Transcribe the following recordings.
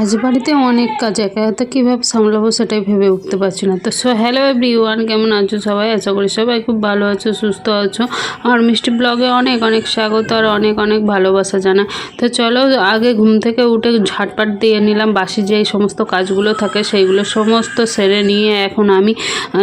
আজ বাড়িতে অনেক কাজ একা হাতে কীভাবে সামলাবো সেটাই ভেবে উঠতে পারছি না। তো সো হ্যালো এভরি ওয়ান কেমন আছো সবাই? আশা করি সবাই খুব ভালো আছো সুস্থ আছো। আর মিষ্টি ব্লগে অনেক অনেক স্বাগত আর অনেক অনেক ভালোবাসা জানা তো চলো আগে ঘুম থেকে উঠে ঝাটপাট দিয়ে নিলাম। বাসি যেই সমস্ত কাজগুলো থাকে সেইগুলো সমস্ত সেরে নিয়ে এখন আমি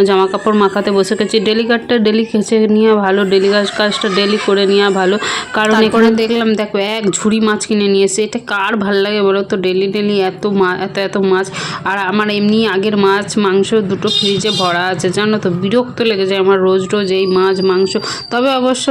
জামা কাপড় মাখাতে বসে গেছি। ডেলি কাটটা ডেলি খেঁচে নেওয়া ভালো ডেলি কাজ কাজটা ডেলি করে নেওয়া ভালো। কারণ এখানে দেখলাম দেখো এক ঝুড়ি মাছ কিনে নিয়ে এসে এটা কার ভালো লাগে বলো তো? ডেলি ডেলি এত মা, এত এত মাছ। আর আমার এমনি আগের মাছ, মাংস দুটো ফ্রিজে ভরা আছে, জানো তো? বিরক্ত লেগে যায় আমার রোজ রোজ এই মাছ, মাংস। তবে অবশ্য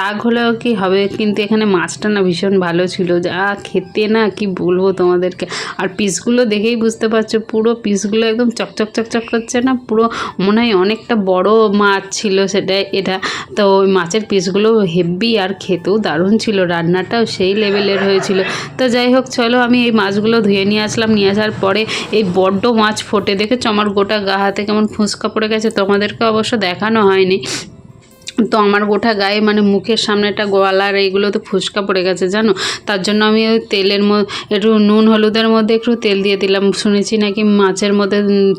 রাগ হলেও কি হবে? কিন্তু এখানে মাছটা না ভীষণ ভালো ছিল। যা খেতে না কি বলব তোমাদেরকে? আর পিসগুলো দেখেই বুঝতে পারছ, পুরো পিসগুলো একদম চকচক চকচক করছে না? পুরো মনে হয় অনেকটা বড় মাছ ছিল সেটা, এটা। তো ওই মাছের পিসগুলো হেভি আর খেতেও দারুণ ছিল। রান্নাটাও সেই লেভেলের হয়েছিল। তো যাই হোক, চলো আমি এই মাছগুলো ধুয়ে নিয়ে আসলাম, নিয়ে আসার পরে এই বড্ড মাছ ফোটে। দেখেছ আমার গোটা গা হাতে কেমন ফুসকা পড়ে গেছে, তোমাদেরকে অবশ্য দেখানো হয়নি। তো আমার গোটা গায়ে মানে মুখের সামনেটা গোয়ালার এইগুলো তো ফুসকা পড়ে গেছে, জানো? তার জন্য আমি ওই তেলের একটু নুন হলুদের মধ্যে একটু তেল দিয়ে দিলাম। শুনেছি নাকি মাছের মধ্যে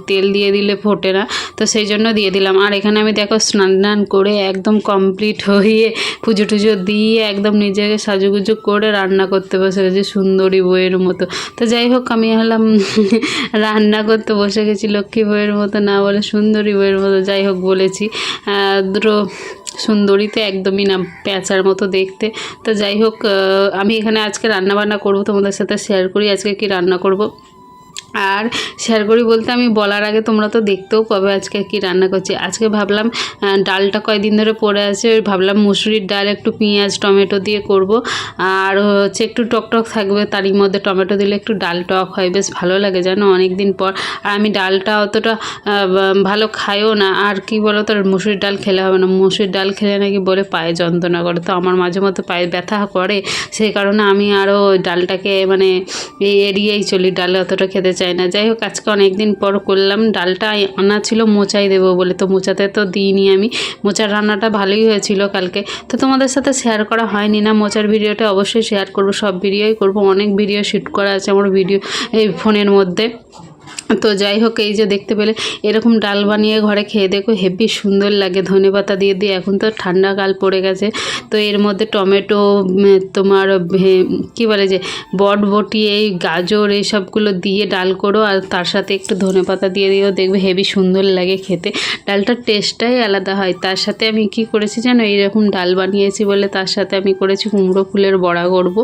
তেল দিয়ে দিলে ফোটে না, তো সেই জন্য দিয়ে দিলাম। আর এখানে আমি দেখো স্নান টান করে একদম কমপ্লিট হয়ে পুজো টুজো দিয়ে একদম নিজেকে সাজুগুজু করে রান্না করতে বসে গেছি সুন্দরী বইয়ের মতো। তো যাই হোক, আমি হলাম রান্না করতে বসে গেছি লক্ষ্মী বইয়ের মতো, না বলে সুন্দরী বইয়ের মতো। যাই হোক বলেছি। দুটো সুন্দরী তো একদমই না পেঁচার মতো দেখতে। তো যাই হোক আমি এখানে আজকে রান্নাবান্না করব, তোমাদের সাথে শেয়ার করি, আজকে কি রান্না করব? আর শেয়ার করি বলতে আমি বলার আগে তোমরা তো দেখতেও পাবে আজকে কি রান্না করছি। আজকে ভাবলাম ডালটা কয়দিন ধরে পড়ে আছে, ওই ভাবলাম মুসুরির ডাল, একটু পেঁয়াজ, টমেটো দিয়ে করব। আর হচ্ছে একটু টক টক থাকবে, তারই মধ্যে টমেটো দিলে একটু ডাল টক হয়, বেশ ভালো লাগে জানো অনেক দিন পর। আর আমি ডালটা অতটা ভালো খাইও না, আর কি বলো তো মুসুরির ডাল খেলে হবে না। মুসুরির ডাল খেলে নাকি বলে পায়ে যন্ত্রণা করে, তো আমার মাঝে মধ্যে পায়ে ব্যথা করে। সেই কারণে আমি আরও ডালটাকে মানে এড়িয়েই চলি, ডাল অতটা খেতে চাই না। যাই হোক, আজকে অনেকদিন পর করলাম। ডালটা আনা ছিল, মোচাই দেবো বলে। তো মোচাতে তো দিইনি আমি। মোচার রান্নাটা ভালোই হয়েছিল কালকে। তো তোমাদের সাথে শেয়ার করা হয়নি না। মোচার ভিডিওটা অবশ্যই শেয়ার করব। সব ভিডিওই করব। অনেক ভিডিও শ্যুট করা আছে আমার ভিডিও এই ফোনের মধ্যে। তো যাই হোক, এই যে দেখতে পেলে, এরকম ডাল বানিয়ে ঘরে খেয়ে দেখো হেভি সুন্দর লাগে। ধনে পাতা দিয়ে দিয়ে এখন তো ঠান্ডা কাল পড়ে গেছে। তো এর মধ্যে টমেটো তোমার কি বলে যে, বটবটি, এই গাজর, এই সবগুলো দিয়ে ডাল করো, আর তার সাথে একটু ধনে পাতা দিয়ে দিও, দেখবে হেভি সুন্দর লাগে খেতে। ডালটার টেস্টটাই আলাদা হয়। তার সাথে আমি কি করেছি জানো, এইরকম ডাল বানিয়েছি বলে তার সাথে আমি করেছি কুমড়ো ফুলের বড়া করব।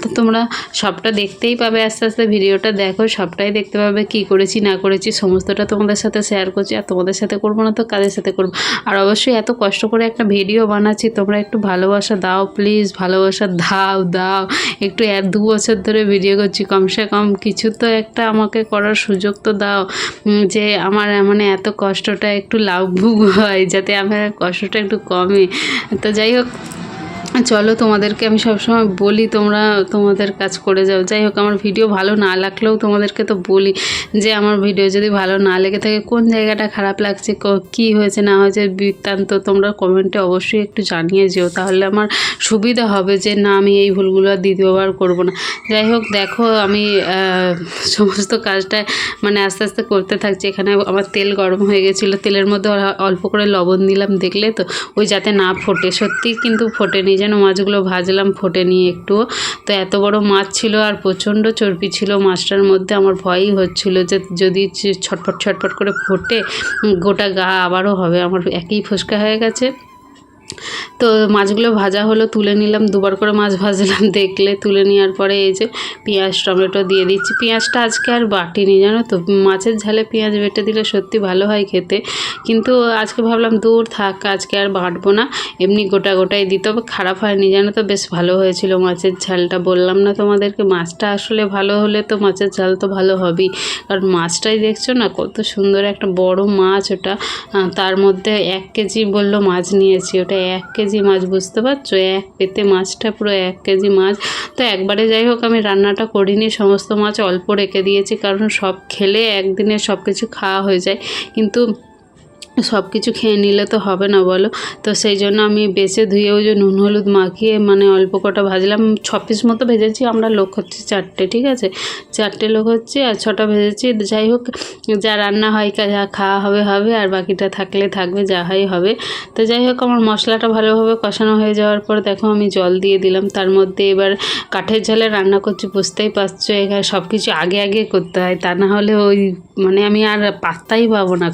তো তোমরা সবটা দেখতেই পাবে আস্তে আস্তে, ভিডিওটা দেখো, সবটাই দেখতে পাবে কি করেছি না করেছি, সমস্তটা তোমাদের সাথে শেয়ার করছি আর তোমাদের সাথে করব না তো কাদের সাথে করব? আর অবশ্যই এত কষ্ট করে একটা ভিডিও বানাচ্ছি, তোমরা একটু ভালোবাসা দাও প্লিজ ভালোবাসা দাও দাও। একটু এক দু বছর ধরে ভিডিও করছি, কমসে কম কিছু তো একটা আমাকে করার সুযোগ তো দাও। যে আমার মানে এত কষ্টটা একটু লাভভুক হয় যাতে আমার কষ্টটা একটু কমে। তো যাই হোক চলো তোমাদেরকে আমি সবসময় বলি, তোমরা তোমাদের কাজ করে যাও। যাই হোক, আমার ভিডিও ভালো না লাগলেও তোমাদেরকে তো বলি যে, আমার ভিডিও যদি ভালো না লেগে থাকে, কোন জায়গাটা খারাপ লাগছে, ক- হয়েছে, না হয়েছে বৃত্তান্ত তোমরা কমেন্টে অবশ্যই একটু জানিয়ে যেও। তাহলে আমার সুবিধা হবে যে, না, আমি এই ভুলগুলো দ্বিতীয়বার করব না। যাই হোক, দেখো আমি সমস্ত কাজটা মানে আস্তে আস্তে করতে থাকছি। এখানে আমার তেল গরম হয়ে গেছিল। তেলের মধ্যে অল্প করে লবণ দিলাম দেখলে তো, ওই যাতে না ফোটে। সত্যি কিন্তু ফোটেনি। যেন মাছগুলো ভাজলাম ফোটে নিয়ে একটু তো এত বড় মাছ ছিল আর প্রচণ্ড চর্বি ছিল। মাছটার মধ্যে আমার ভয়ই হচ্ছিল যে যদি ছটফট ছটফট করে ফোটে, গোটা গা আবারও হবে। আমার একই ফোসকা হয়ে গেছে। তো মাছগুলো ভাজা হলো, তুলে নিলাম, দুবার করে মাছ ভাজলাম, দেখলে তুলে নেওয়ার পরে এই যে পেঁয়াজ, টমেটো দিয়ে দিচ্ছি। পেঁয়াজটা আজকে আর বাটিনি, জানো তো? মাছের ঝালে পেঁয়াজ বেটে দিলে সত্যি ভালো হয় খেতে। কিন্তু আজকে ভাবলাম দূর থাক, আজকে আর বাটবো না। এমনি গোটা গোটাই দিতে হবে, খারাপ হয়নি, জানো তো? বেশ ভালো হয়েছিল মাছের ঝালটা। বললাম না তোমাদেরকে, মাছটা আসলে ভালো হলে তো মাছের ঝাল তো ভালো হবেই। কারণ মাছটাই দেখছ না, কত সুন্দর একটা বড় মাছ ওটা। তার মধ্যে এক কেজি বলল মাছ নিয়েছি, ওটা এক কেজি মাছ বুঝতে পারছ? এক পেতে মাছটা পুরো এক কেজি মাছ। তো একবারে যাই হোক, আমি রান্নাটা করিনি। সমস্ত মাছ অল্প রেখে দিয়েছি, কারণ সব খেলে একদিনে সব কিছু খাওয়া হয়ে যায়। কিন্তু সব কিছু খেয়ে নিলে তো হবে না বলো। তো সেই জন্য আমি বেছে ধুয়ে ওই যে নুন, হলুদ মাখিয়ে মানে অল্প কটা ভাজলাম। ছ পিস মতো ভেজেছি, আমরা লোক হচ্ছে চারটে, ঠিক আছে? চারটে লোক হচ্ছে আর ছটা ভেজেছি। যাই হোক, যা রান্না হয় যা খাওয়া হবে হবে, আর বাকিটা থাকলে থাকবে, যা হয় হবে। তো যাই হোক, আমার মশলাটা ভালোভাবে কষানো হয়ে যাওয়ার পর দেখো, আমি জল দিয়ে দিলাম। তার মধ্যে এবার কাঠের ঝালে রান্না করছি, বুঝতেই পারছ, এখানে সব কিছু আগে আগে করতে হয়। তা না হলে ওই মানে আমি আর পাত্তাই পাবো না।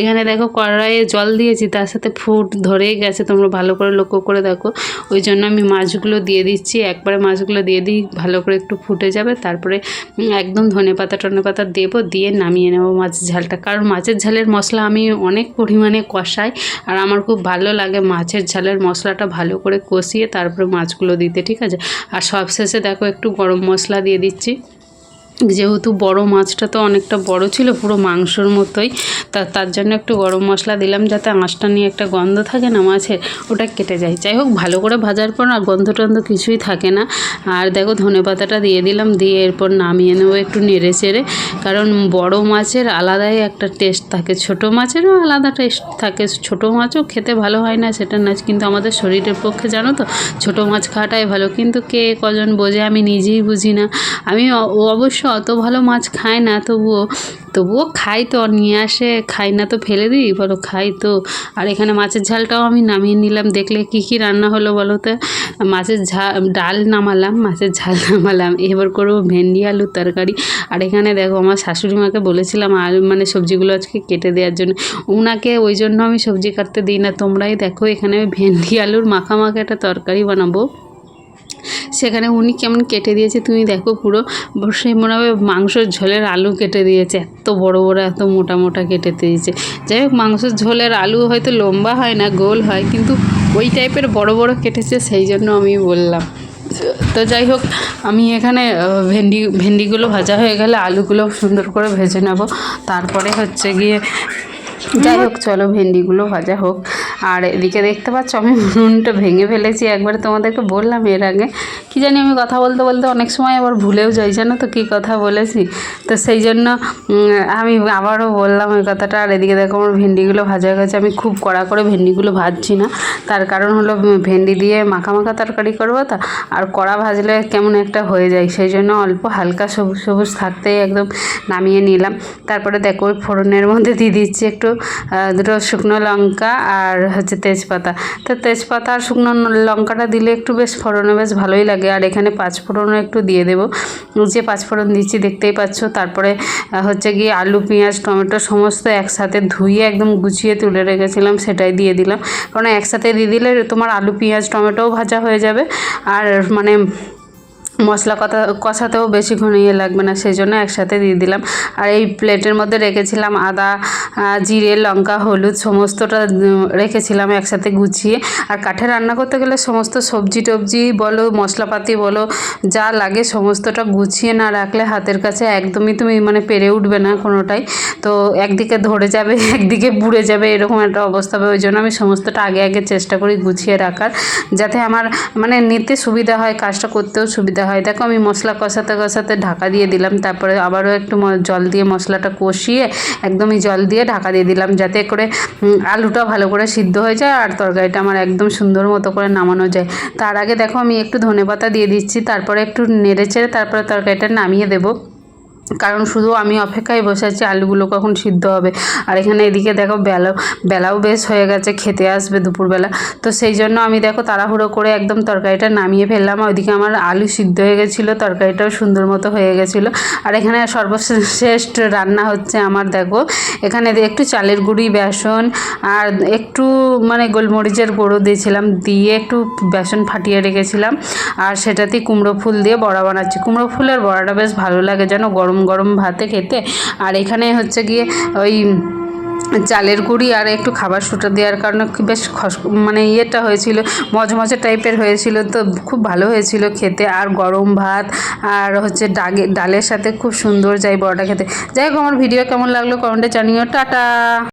এখানে দেখো কড়াইয়ে জল দিয়েছি, তার সাথে ফুট ধরেই গেছে, তোমরা ভালো করে লক্ষ্য করে দেখো। ওই জন্য আমি মাছগুলো দিয়ে দিচ্ছি, একবারে মাছগুলো দিয়ে দিই, ভালো করে একটু ফুটে যাবে, তারপরে একদম ধনে পাতা, টনে পাতা দেবো, দিয়ে নামিয়ে নেব মাছের ঝালটা। কারণ মাছের ঝালের মশলা আমি অনেক পরিমাণে কষাই, আর আমার খুব ভালো লাগে মাছের ঝালের মশলাটা ভালো করে কষিয়ে তারপরে মাছগুলো দিতে, ঠিক আছে? আর সবশেষে দেখো একটু গরম মশলা দিয়ে দিচ্ছি। যেহেতু বড় মাছটা তো অনেকটা বড় ছিল, পুরো মাংসর মতোই। তা তার জন্য একটু গরম মশলা দিলাম যাতে আঁশটা নিয়ে একটা গন্ধ থাকে না মাছের, ওটা কেটে যায়। যাই হোক, ভালো করে ভাজার পর আর গন্ধ টন্ধ কিছুই থাকে না। আর দেখো, ধনে পাতাটা দিয়ে দিলাম, দিয়ে এরপর নামিয়ে নেব একটু নেড়ে চেড়ে। কারণ বড় মাছের আলাদাই একটা টেস্ট থাকে। ছোট মাছেরও আলাদা টেস্ট থাকে। ছোট মাছও খেতে ভালো হয় না, সেটা না, কিন্তু আমাদের শরীরের পক্ষে জানো তো, ছোট মাছ খাওয়াটাই ভালো। কিন্তু কে কজন বোঝে আমি নিজেই বুঝি না। আমি অবশ্য অত ভালো মাছ খায় না তবুও। তবুও খাই তো নিয়ে আসে। খাই না তো ফেলে দিই, বলো খাই তো। আর এখানে মাছের ঝালটাও আমি নামিয়ে নিলাম। দেখলে কি কি রান্না হলো বলো তো? মাছের ঝাল ডাল নামালাম, মাছের ঝাল নামালাম। এবার করব ভেন্ডি, আলুর তরকারি। আর এখানে দেখো, আমার শাশুড়ি মাকে বলেছিলাম আলু মানে সবজিগুলো আজকে কেটে দেওয়ার জন্য। ওনাকে ওই জন্য আমি সবজি কাটতে দিই না। তোমরাই দেখো, এখানে আমি ভেন্ডি, আলুর মাখা মাখা একটা তরকারি বানাবো। সেখানে উনি কেমন কেটে দিয়েছে তুমি দেখো পুরো সে মনে হবে মাংসের ঝোলের আলু কেটে দিয়েছে। এত বড় বড়, এত মোটা মোটা কেটে দিয়েছে। যাই হোক, মাংসের ঝোলের আলু হয়তো লম্বা হয় না, গোল হয়, কিন্তু ওই টাইপের বড় বড় কেটেছে সেই জন্য আমি বললাম। তো যাই হোক, আমি এখানে ভেন্ডি, ভেন্ডিগুলো ভাজা হয়ে গেলে আলুগুলো সুন্দর করে ভেজে নেব। তারপরে হচ্ছে গিয়ে, যাই হোক, চলো ভেন্ডিগুলো ভাজা হোক। আর এদিকে দেখতে পাচ্ছ আমি নুনটা ভেঙে ফেলেছি একবার তোমাদেরকে বললাম এর আগে। কি জানি আমি কথা বলতে বলতে অনেক সময় আবার ভুলেও যাই, জানো তো কী কথা বলেছি? তো সেই জন্য আমি আবারও বললাম ওই কথাটা, আর এদিকে দেখো আমার ভেন্ডিগুলো ভাজা গেছে। আমি খুব কড়া করে ভেন্ডিগুলো ভাজছি না। তার কারণ হলো ভেন্ডি দিয়ে মাখা মাখা তরকারি করব তো, আর কড়া ভাজলে কেমন একটা হয়ে যায়। সেই জন্য অল্প হালকা সবুজ সবুজ থাকতেই একদম নামিয়ে নিলাম। তারপরে দেখো ওই ফোড়নের মধ্যে দিয়ে দিচ্ছি একটু দুটো শুকনো লঙ্কা আর হচ্ছে তেজপাতা। তো তেজপাতা আর শুকনো লঙ্কাটা দিলে একটু বেশ ফোড়নে বেশ ভালোই লাগে। আর এখানে পাঁচফোড়নও একটু দিয়ে দেবো। যে পাঁচফোড়ন দিচ্ছি, দেখতেই পাচ্ছ। তারপরে হচ্ছে গিয়ে আলু, পেঁয়াজ, টমেটো সমস্ত একসাথে ধুয়ে একদম গুছিয়ে তুলে রেখেছিলাম, সেটাই দিয়ে দিলাম। কারণ একসাথে দিয়ে দিলে তোমার আলু, পেঁয়াজ, টমেটোও ভাজা হয়ে যাবে। আর মানে মশলা কথা, কষাতেও বেশিক্ষণ ইয়ে লাগবে না সেই জন্য একসাথে দিয়ে দিলাম। আর এই প্লেটের মধ্যে রেখেছিলাম আদা জিরে, লঙ্কা, হলুদ, সমস্তটা রেখেছিলাম একসাথে গুছিয়ে। আর কাঠে রান্না করতে গেলে সমস্ত সবজি টবজি বলো, মশলাপাতি বলো, যা লাগে সমস্তটা গুছিয়ে না রাখলে হাতের কাছে একদমই তুমি মানে পেরে উঠবে না কোনোটাই। তো একদিকে ধরে যাবে, একদিকে পুড়ে যাবে, এরকম একটা অবস্থা হবে। ওই জন্য আমি সমস্তটা আগে আগে চেষ্টা করি গুছিয়ে রাখার, যাতে আমার মানে নিতে সুবিধা হয়, কাজটা করতেও সুবিধা হয়। দেখো, আমি মশলা কষাতে কষাতে ঢাকা দিয়ে দিলাম। তারপরে আবারও একটু জল দিয়ে মশলাটা কষিয়ে একদমই জল দিয়ে ঢাকা দিয়ে দিলাম যাতে করে আলুটা ভালো করে সিদ্ধ হয়ে যায় আর তরকারিটা আমার একদম সুন্দর মতো করে নামানো যায়। তার আগে দেখো, আমি একটু ধনেপাতা দিয়ে দিচ্ছি। তারপরে একটু নেড়ে চেড়ে তারপরে তরকারিটা নামিয়ে দেবো। কারণ শুধু আমি অপেক্ষায় বসে আছি, আলুগুলো কখন সিদ্ধ হবে। আর এখানে এদিকে দেখো বেলাও বেলাও বেশ হয়ে গেছে, খেতে আসবে দুপুরবেলা। তো সেই জন্য আমি দেখো তাড়াহুড়ো করে একদম তরকারিটা নামিয়ে ফেললাম। ওইদিকে আমার আলু সিদ্ধ হয়ে গেছিল, তরকারিটাও সুন্দর মতো হয়ে গেছিল। আর এখানে সর্বশ্রেষ্ঠ রান্না হচ্ছে আমার দেখো, এখানে একটু চালের গুঁড়ি, বেসন, আর একটু মানে গোলমরিচের গুঁড়ো দিয়েছিলাম। দিয়ে একটু বেসন ফাটিয়ে রেখেছিলাম। আর সেটাতেই কুমড়ো ফুল দিয়ে বড়া বানাচ্ছি। কুমড়ো ফুলের বড়াটা বেশ ভালো লাগে, যেন গরম গরম গরম ভাতে খেতে। আর এখানে হচ্ছে গিয়ে ওই চালের গুঁড়ি আর একটু খাবার সুটা দেওয়ার কারণে বেশ খস মানে ইয়েটা হয়েছিল, মজমজে টাইপের হয়েছিল তো খুব ভালো হয়েছিল খেতে। আর গরম ভাত আর হচ্ছে ডাগে, ডালের সাথে খুব সুন্দর যায় বড়টা খেতে। যাই হোক, আমার ভিডিও কেমন লাগল কমেন্টে জানিও। টাটা!